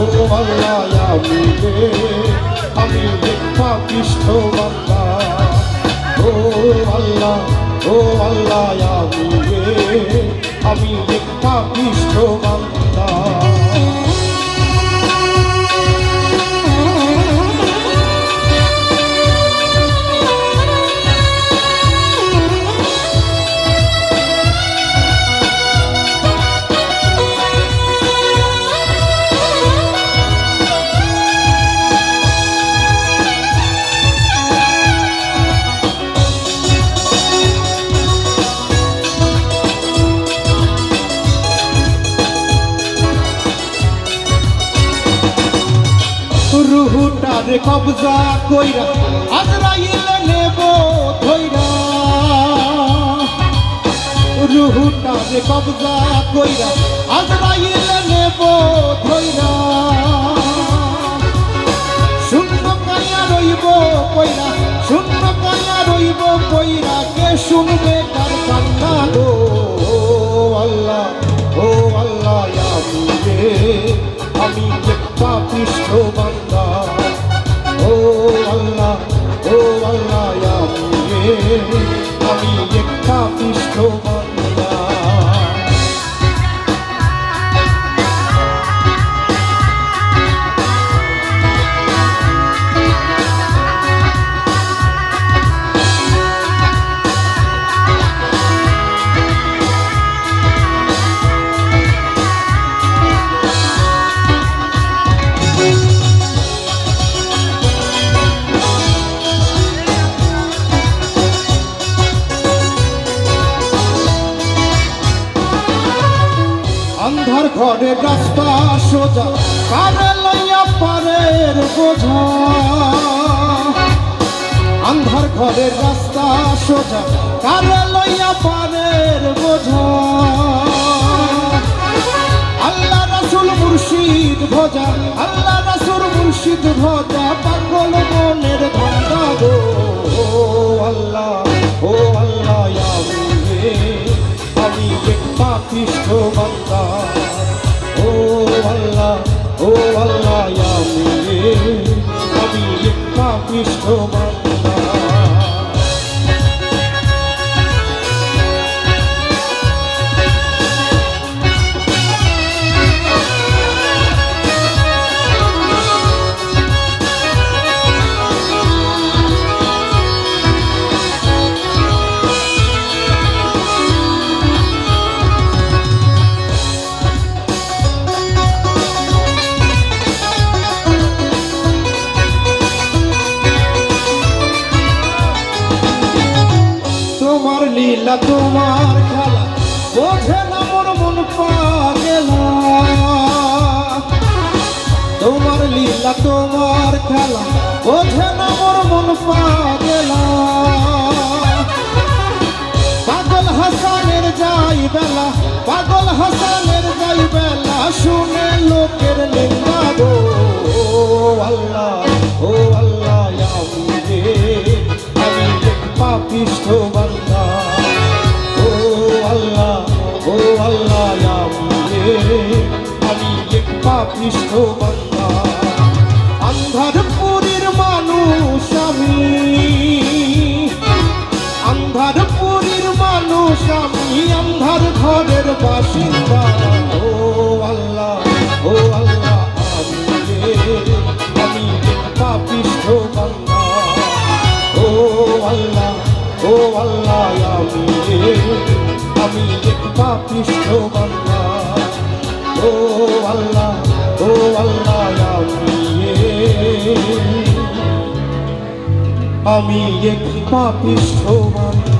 আল্লাহ আমি আমি পাপিষ্ঠ বান্দা। ও আল্লাহ ও আল্লাহ রুহুটারে কবজা কইরা, আজরাইল নেব ধইরা। রুহুটারে কবজা কইরা, আজরাইল নেব ধইরা। শূন্য কায়া রইব কইরা শূন্য কায়া রইব কইরা কে শুনবে? ঘরে রাস্তা সোজা কারে লইয়া পারের বোঝা। আন্ধার ঘরে রাস্তা সোজা কারে লইয়া পারের বোঝা। আল্লাহ রাসুল মুর্শিদ ভজা, আল্লাহ রাসুল মুর্শিদ ভজা, পাগল মনের ধন্দা গো আল্লাহ আমি আমি এক পাপিষ্ঠ বান্দা তোমার খেলা। বোঝে না মোর মন পাগেলা তোমার লীলা, তোমার খেলা। বোঝে না মোর মন পাগেলা পাগল হাসানের যাই বেলা, পাগল হাসানের যাই বেলা, শুনে লোকের নিন্দা গো। আল্লাহ, ও আল্লাহ। বান্দা আন্ধারপুরের মানুষ আমি। আন্ধারপুরের মানুষ আমি, আন্ধার ঘরের বাসিন্দা। ও আল্লাহ ও আল্লাহ, আমি আমি পাপিষ্ঠ বান্দা। ও আল্লাহ ও আল্লাহ, আমি আমি পাপিষ্ঠ বান্দা। আমি এক পাপিষ্ঠ বান্দা